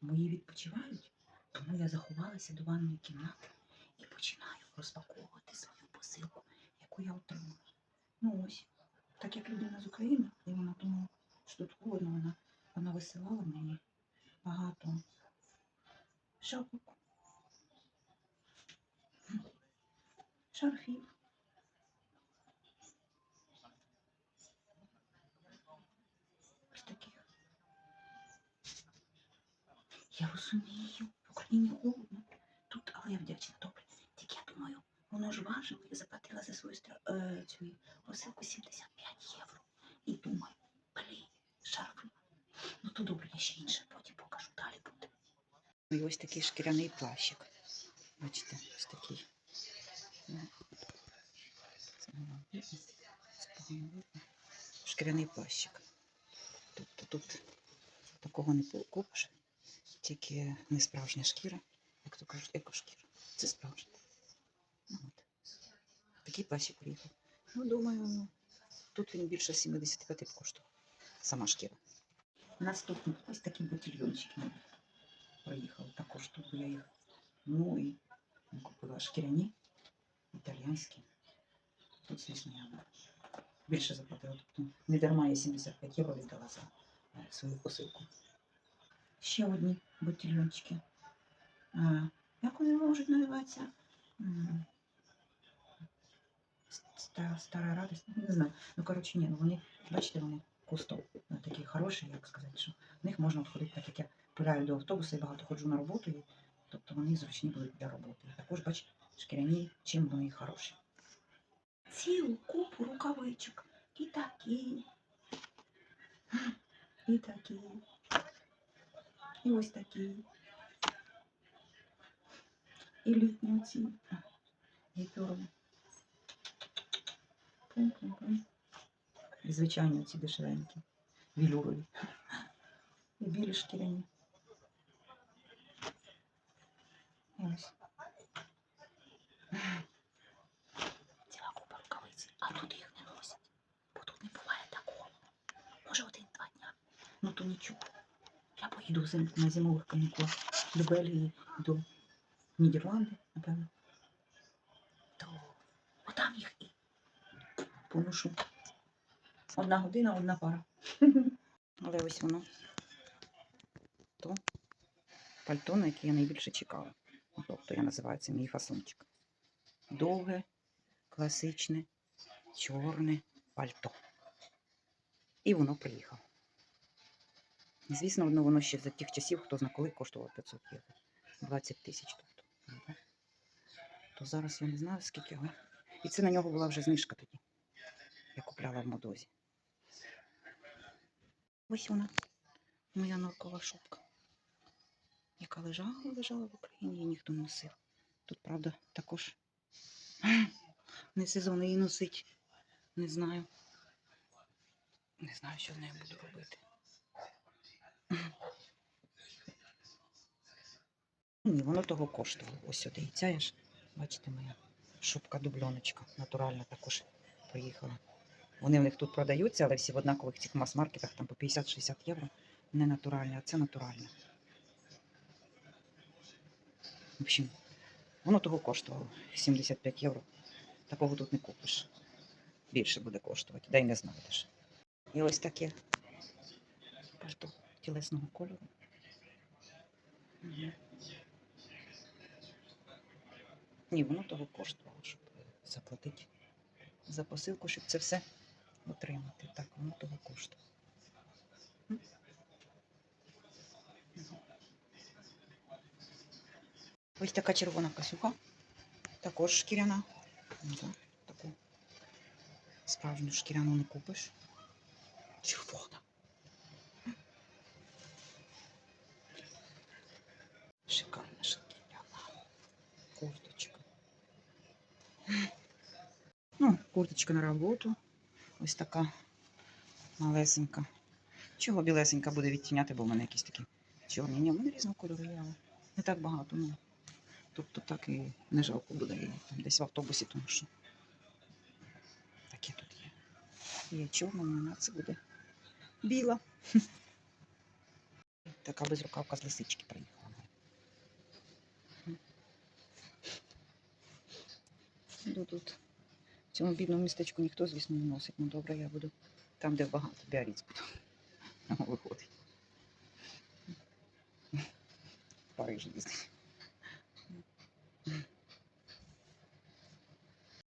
мої відпочивають, тому я заховалася до ванної кімнати і починаю розпаковувати свою посилку, яку я отримала. Ну ось, так як людина з України, і вона тому, що тут холодно, вона, вона висилала мені багато шапок, шарфів. Я розумію, в Україні холодно. Тут, але я вдячна, добре. Тільки я думаю, воно ж важило, я заплатила за свою стра... е, цю посилку 75 євро. І думаю, блін, шарфи. Ну то добре, я ще інше потім покажу, далі буде. І ось такий шкіряний плащик. Бачите, ось такий. Шкіряний плащик. Тобто тут такого не купиш, тільки не справжня шкіра, як то кажуть, екошкіра. Це справжня. Ну, от. Такий плащик приїхав. Ну, думаю, ну, тут він більше 75 коштував. Сама шкіра. Наступний ось такий ботильйончик мені приїхав. Також тут я їх. Ну і купила шкіряні, італійські. Тут, звісно, я більше заплатила. Тобто не дарма я 75 євро віддала за е, свою посилку. Ще одні ботильйончики. А, як вони можуть називатися? Стара, стара радість, ну, не знаю. Ну, коротше, ні, ну вони, бачите, вони кусто такі хороші, як сказати, що в них можна ходити, так як я пиляю до автобуса і багато ходжу на роботу, і, тобто вони зручні будуть для роботи. І також, бач, шкіряні, чим вони хороші. Цілу купу рукавичок. І такі. І такі. І ось такі. І літні оці. І пюрові. Пум-пум-пум. І звичайні ці дешевенькі. Вілюрові. І білі шкіряні. І ось. Ціла купа рукавиць, а тут їх не носять. Бо тут не буває такого. Може один-два дня. Ну то нічого. Зим- на зимових канікулах до Бельгії, до Нідерланди, напевно. То отам їх і поношу. Одна година, одна пара. Але ось воно. То пальто, на яке я найбільше чекала. Тобто я називаю це мій фасончик. Довге, класичне, чорне пальто. І воно приїхало. Звісно, воно, воно ще за тих часів, хто зна коли коштувало 500 євро. 20 тисяч тобто. Ну. То зараз я не знаю, скільки його. І це на нього була вже знижка тоді. Я купляла в модозі. Ось вона, моя норкова шубка, яка лежала, лежала в Україні і ніхто не носив. Тут, правда, також не сезон її носить. Не знаю. Не знаю, що з нею буду робити. Ні, воно того коштувало. Ось сюди. І ця ж, бачите, моя шубка дубльоночка натуральна також приїхала. Вони в них тут продаються, але всі в однакових цих мас-маркетах там по 50-60 євро. Не натуральні, а це натуральне. В общем, воно того коштувало 75 євро. Такого тут не купиш. Більше буде коштувати, да й не знайдеш. І ось таке пальто тілесного кольору. Ні, воно того коштувало, щоб заплатити за посилку, щоб це все отримати. Так, воно того коштує. Ось така червона касюха, також шкіряна. Таку справжню шкіряну не купиш. Червона. Шикарна шкіряна курточка. Ну, курточка на роботу. Ось така малесенька. Чого білесенька буде відтіняти, бо в мене якісь такі чорні. Ні, в мене є, але не так багато. Ну. Тобто так і не жалко буде її десь в автобусі, тому що таке тут є. Є чорна, вона це буде біла. така безрукавка з лисички приїхала. Буду тут. В цьому бідному містечку ніхто, звісно, не носить. Ну добре, я буду там, де багато біаріць буду. Виходить. Париж їздить.